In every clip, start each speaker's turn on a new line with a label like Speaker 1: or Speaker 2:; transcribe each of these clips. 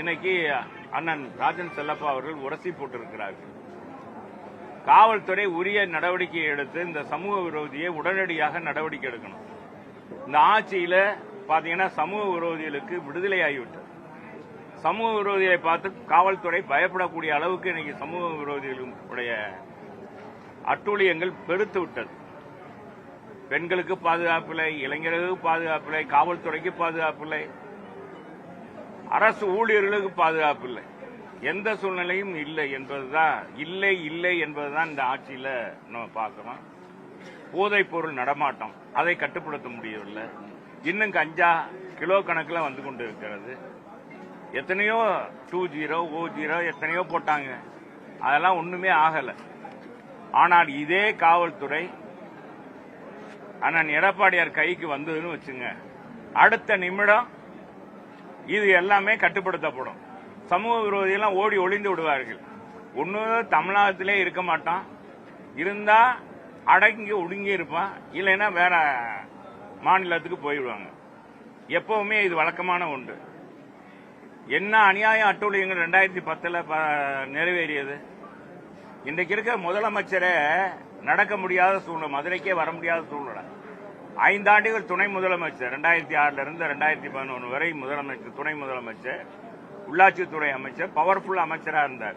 Speaker 1: இன்னைக்கு அண்ணன் ராஜன் செல்லப்பா அவர்கள் உரசி போட்டிருக்கிறார்கள். காவல்துறை உரிய நடவடிக்கை எடுத்து இந்த சமூக விரோதியை உடனடியாக நடவடிக்கை எடுக்கணும். இந்த ஆட்சியில பாத்தீங்கன்னா சமூக விரோதிகளுக்கு விடுதலை ஆகிவிட்டது சமூக விரோதியை பார்த்து காவல்துறை பயப்படக்கூடிய அளவுக்கு இன்னைக்கு சமூக விரோதிகளுடைய அட்டூழியங்கள் பெருத்து விட்டது. பெண்களுக்கு பாதுகாப்பில்லை இளைஞர்களுக்கு பாதுகாப்பில்லை காவல்துறைக்கு பாதுகாப்பில்லை அரசு ஊழியர்களுக்கு பாதுகாப்பு இல்லை. எந்த சூழ்நிலையும் இல்லை என்பதுதான் இல்லை இல்லை என்பதுதான் இந்த ஆட்சியில நம்ம பார்க்கிறோம். போதைப் பொருள் நடமாட்டம் அதை கட்டுப்படுத்த முடியவில்லை. இன்னும் கஞ்சா கிலோ கணக்கில் வந்து கொண்டு இருக்கிறது எத்தனையோ டூ ஜீரோ ஓ ஜீரோ எத்தனையோ போட்டாங்க. அதெல்லாம் ஒண்ணுமே ஆகல. ஆனால் இதே காவல்துறை அண்ணன் எடப்பாடியார் கைக்கு வந்ததுன்னு வச்சுங்க. அடுத்த நிமிடம் இது எல்லாமே கட்டுப்படுத்தப்படும். சமூக விரோதியெல்லாம் ஓடி ஒளிந்து விடுவார்கள். ஒன்று தமிழ்நாட்டிலே இருக்க மாட்டான். இருந்தா அடங்கி ஒடுங்கி இருப்பான். இல்லைன்னா வேற மாநிலத்துக்கு போயிடுவாங்க எப்பவுமே இது வழக்கமான ஒன்று. என்ன அநியாயம் அட்டூழியங்கள் ரெண்டாயிரத்தி பத்தில் நிறைவேறியது? இன்றைக்கு இருக்க முதலமைச்சரே நடக்க முடியாத சூழ்நிலை மதுரைக்கே வர முடியாத சூழ்நிலை. ஐந்தாண்டுகள் துணை முதலமைச்சர். ரெண்டாயிரத்தி ஆறுல இருந்து ரெண்டாயிரத்தி பதினொன்று வரை முதலமைச்சர் துணை முதலமைச்சர் உள்ளாட்சித்துறை அமைச்சர் பவர்ஃபுல் அமைச்சரா இருந்தார்.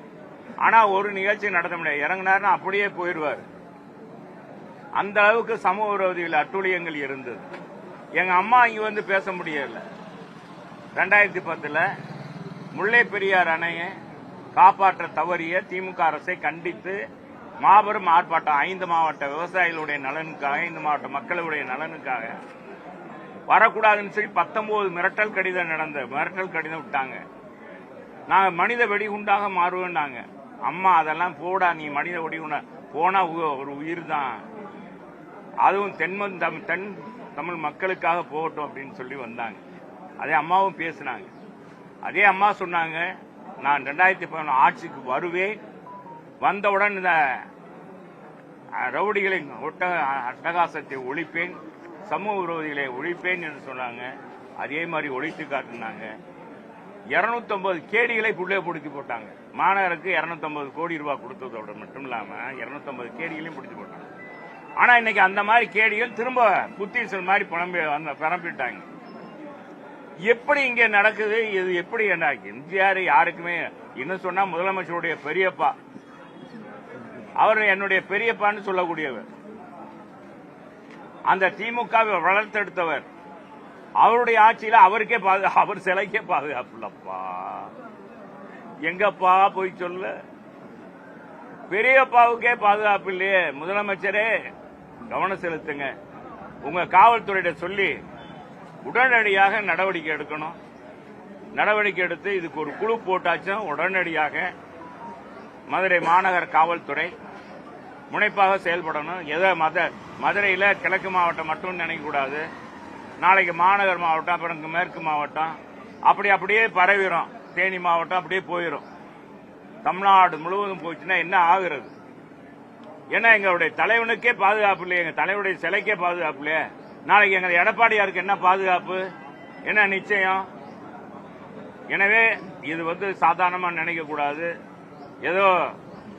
Speaker 1: ஆனா ஒரு நிகழ்ச்சி நடத்த முடியாது இறங்கினார்னா அப்படியே போயிடுவார். அந்த அளவுக்கு சமூக விரோதிகள் அட்டூழியங்கள் இருந்தது. எங்க அம்மா இங்க வந்து பேச முடியல. ரெண்டாயிரத்தி பத்துல முல்லை பெரியார் அணையை காப்பாற்ற தவறிய திமுக அரசை கண்டித்து மாபெரும் ஆர்ப்பாட்டம் ஐந்து மாவட்ட விவசாயிகளுடைய நலனுக்காக ஐந்து மாவட்ட மக்களுடைய நலனுக்காக. வரக்கூடாதுன்னு சொல்லி பத்தொன்பது மிரட்டல் கடிதம் நடந்த மிரட்டல் கடிதம் விட்டாங்க. நாங்கள் மனித வெடிகுண்டாக மாறுவேன்னாங்க அம்மா அதெல்லாம் போடா நீ மனித வெடிகுண்டா. போனா உ- ஒரு உயிர் தான் அதுவும் தென்மன் தமிழ் தென் தமிழ் மக்களுக்காக போகட்டும் அப்படின்னு சொல்லி வந்தாங்க. அதே அம்மாவும் பேசினாங்க. அதே அம்மா சொன்னாங்க நான் ரெண்டாயிரத்தி பதினொன்று ஆட்சிக்கு வருவேன். வந்தவுடன் இந்த ரவுடிகளின் ஒட்ட அட்டகாசத்தை ஒழிப்பேன் சமூக விரோதிகளை ஒழிப்பேன் என்று சொன்னாங்க. அதே மாதிரி ஒழித்து காட்டினாங்க. 250 கேடிகளை புள்ளே பிடிச்சி போட்டாங்க. மாநகருக்கு 250 கோடி ரூபாய் கொடுத்ததோட மட்டும் இல்லாம 250 கேடிகளையும் பிடிச்சி போட்டாங்க. ஆனா இன்னைக்கு அந்த மாதிரி கேடிகள் திரும்ப புத்தீசல் மாதிரி புலம்பி வந்து பரப்பிட்டாங்க. எப்படி இங்க நடக்குது இது எப்படி என்ன எம்ஜிஆர் யாருக்குமே இன்னும் சொன்னா முதலமைச்சருடைய பெரியப்பா அவர் என்னுடைய பெரியப்பான்னு சொல்லக்கூடியவர். அந்த திமுகவை வளர்த்தெடுத்தவர். அவருடைய ஆட்சியில அவருக்கே பாதுகாப்பு அவர் சிலைக்கே பாதுகாப்பு இல்லப்பா எங்கப்பா போய் சொல்ல? பெரியப்பாவுக்கே பாதுகாப்பு இல்லையே. முதலமைச்சரே கவனம் செலுத்துங்க. உங்க காவல்துறையிட சொல்லி உடனடியாக நடவடிக்கை எடுக்கணும். நடவடிக்கை எடுத்து இதுக்கு ஒரு குழு போட்டாச்சும் உடனடியாக மதுரை மாநகர காவல்துறை முனைப்பாக செயல்படணும். எதை மத மதுரையில் கிழக்கு மாவட்டம் மட்டும் நினைக்கக்கூடாது நாளைக்கு மாநகர் மாவட்டம் அப்புறம் மேற்கு மாவட்டம். அப்படி அப்படியே பரவிடும் தேனி மாவட்டம் அப்படியே போயிடும் தமிழ்நாடு முழுவதும் போச்சுன்னா என்ன ஆகுறது? ஏன்னா எங்களுடைய தலைவனுக்கே பாதுகாப்பு இல்லையே. எங்க தலைவருடைய சிலைக்கே பாதுகாப்பு இல்லையே. நாளைக்கு எங்க எடப்பாடியாருக்கு என்ன பாதுகாப்பு? என்ன நிச்சயம்? எனவே இது வந்து சாதாரணமாக நினைக்கக்கூடாது ஏதோ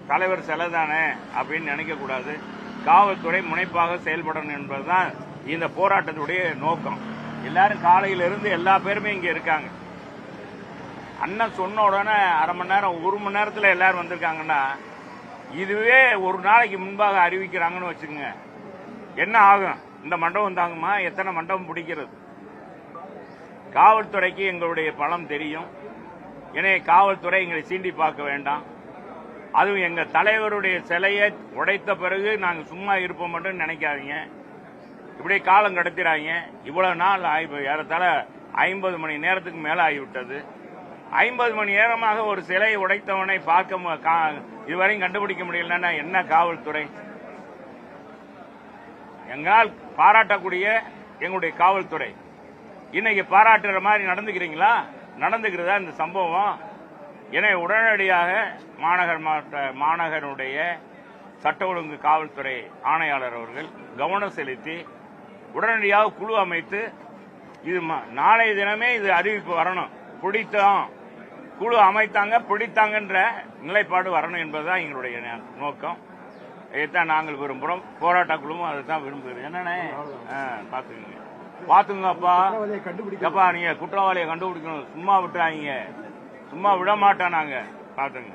Speaker 1: தலைவர் சிலை தானே அப்படின்னு நினைக்கக்கூடாது காவல்துறை முனைப்பாக செயல்படணும் என்பதுதான் இந்த போராட்டத்துடைய நோக்கம். எல்லாரும் காலையிலிருந்து எல்லா பேருமே இங்க இருக்காங்க. அண்ணன் சொன்ன உடனே அரை மணி நேரம் ஒரு மணி நேரத்தில் எல்லாரும் வந்திருக்காங்கன்னா இதுவே ஒரு நாளைக்கு முன்பாக அறிவிக்கிறாங்கன்னு வச்சுக்கோங்க. என்ன ஆகும்? இந்த மண்டபம் தாங்குமா? எத்தனை மண்டபம் பிடிக்கிறது? காவல்துறைக்கு எங்களுடைய பலம் தெரியும். எனவே காவல்துறை எங்களை சீண்டி பார்க்க வேண்டாம். அதுவும் எங்க தலைவருடைய சிலையை உடைத்த பிறகு நாங்கள் சும்மா இருப்போம் மட்டும் நினைக்காதீங்க. இப்படியே காலம் கடத்திடாங்க இவ்வளவு நாள் ஆகி ஏறத்தாழ ஐம்பது மணி நேரத்துக்கு மேல ஆகிவிட்டது. ஐம்பது மணி நேரமாக ஒரு சிலையை உடைத்தவனை பார்க்க மு- கா- இதுவரையும் கண்டுபிடிக்க முடியலன்னா என்ன காவல்துறை? எங்கால் பாராட்டக்கூடிய எங்களுடைய காவல்துறை. இன்னைக்கு பாராட்டுற மாதிரி நடந்துக்கிறீங்களா? நடந்துக்கிறதா இந்த சம்பவம்? எனவே உடனடியாக மாநகர் மாவட்ட மாநகருடைய சட்ட ஒழுங்கு காவல்துறை ஆணையாளர் அவர்கள் கவனம் செலுத்தி உடனடியாக குழு அமைத்து இது நாளைய தினமே இது அறிவிப்பு வரணும். பிடித்தோம். குழு அமைத்தாங்க பிடித்தாங்கன்ற நிலைப்பாடு வரணும் என்பதுதான் எங்களுடைய நோக்கம். இதைத்தான் நாங்கள் விரும்புகிறோம் போராட்ட குழுவும் அதை தான் விரும்புகிறோம் பாத்துங்கப்பா
Speaker 2: குற்றவாளியை கண்டுபிடிக்க
Speaker 1: எப்பா நீங்க குற்றவாளியை கண்டுபிடிக்கணும். சும்மா விட்டுறாங்க சும்மா விட மாட்டோம் நாங்க பாத்துங்க.